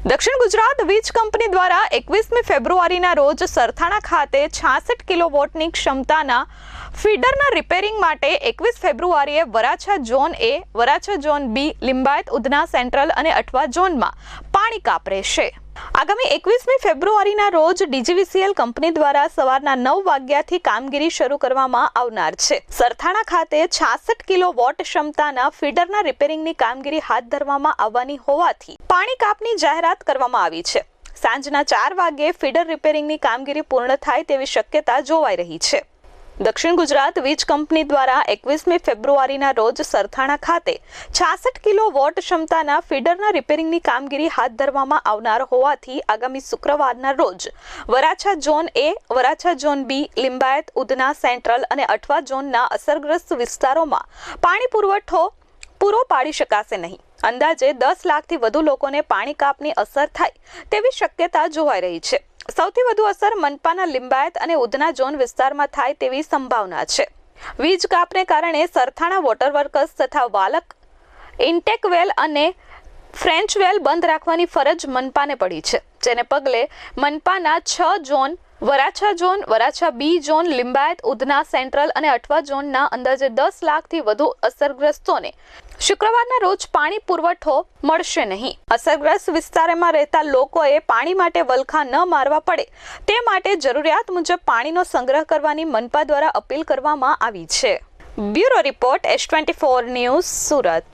દક્ષિણ ગુજરાત વીજ કંપની દ્વારા એકવીસમી ફેબ્રુઆરીના રોજ સરથાણા ખાતે છાસઠ કિલોવોટની ક્ષમતાના ફીડરના રિપેરિંગ માટે એકવીસ ફેબ્રુઆરીએ Varachha zone A, Varachha zone B, Limbayat Udhna central અને અઠવા ઝોનમાં પાણી કાપરે રહેશે આગામી એકવીસમી ફેબ્રુઆરીના રોજ ડીજીવીસીએલ કંપની દ્વારા સવારના નવ વાગ્યાથી કામગીરી શરૂ કરવામાં આવનાર છે. સરથાણા ખાતે છાસઠ કિલો વોટ ક્ષમતાના ફીડરના રિપેરિંગની કામગીરી હાથ ધરવામાં આવવાની હોવાથી પાણી કાપની જાહેરાત કરવામાં આવી છે. સાંજના ચાર વાગ્યે ફીડર રિપેરિંગની કામગીરી પૂર્ણ થાય તેવી શક્યતા જોવાઈ રહી છે. દક્ષિણ ગુજરાત વીજ કંપની દ્વારા એકવીસમી ફેબ્રુઆરીના રોજ સરથાણા ખાતે છાસઠ કિલો વોટ ક્ષમતાના ફીડરના રિપેરિંગની કામગીરી હાથ ધરવામાં આવનાર હોવાથી આગામી શુક્રવારના રોજ Varachha zone A, Varachha zone B, Limbayat, Udhna central અને અઠવા ઝોનના અસરગ્રસ્ત વિસ્તારોમાં પાણી પુરવઠો પૂરો પાડી શકાશે નહીં. અંદાજે દસ લાખથી વધુ લોકોને પાણી કાપની અસર થાય તેવી શક્યતા જોવાઈ રહી છે. સૌથી વધુ અસર મનપાના લિંબાયત અને ઉધના ઝોન વિસ્તારમાં થાય તેવી સંભાવના છે. વીજ કાપને કારણે સરથાણા વોટર વર્કર્સ તથા વાલક ઇન્ટેક વેલ અને ફ્રેન્ચ વેલ બંધ રાખવાની ફરજ મનપાને પડી છે, જેને પગલે મનપાના છ zone Varachha zone, Varachha B zone, Limbayat, Udhna central અને અઠવા ઝોનના અંદાજે દસ લાખથી વધુ અસરગ્રસ્તોને શુક્રવારના રોજ પાણી પુરવઠો મળશે નહીં. અસરગ્રસ્ત વિસ્તારમાં રહેતા લોકોએ પાણી માટે વલખા ન મારવા પડે. તે માટે જરૂરિયાત મુજબ પાણીનો સંગ્રહ કરવાની મનપા દ્વારા અપીલ કરવામાં આવી છે. Bureau report, S twenty four news, Surat.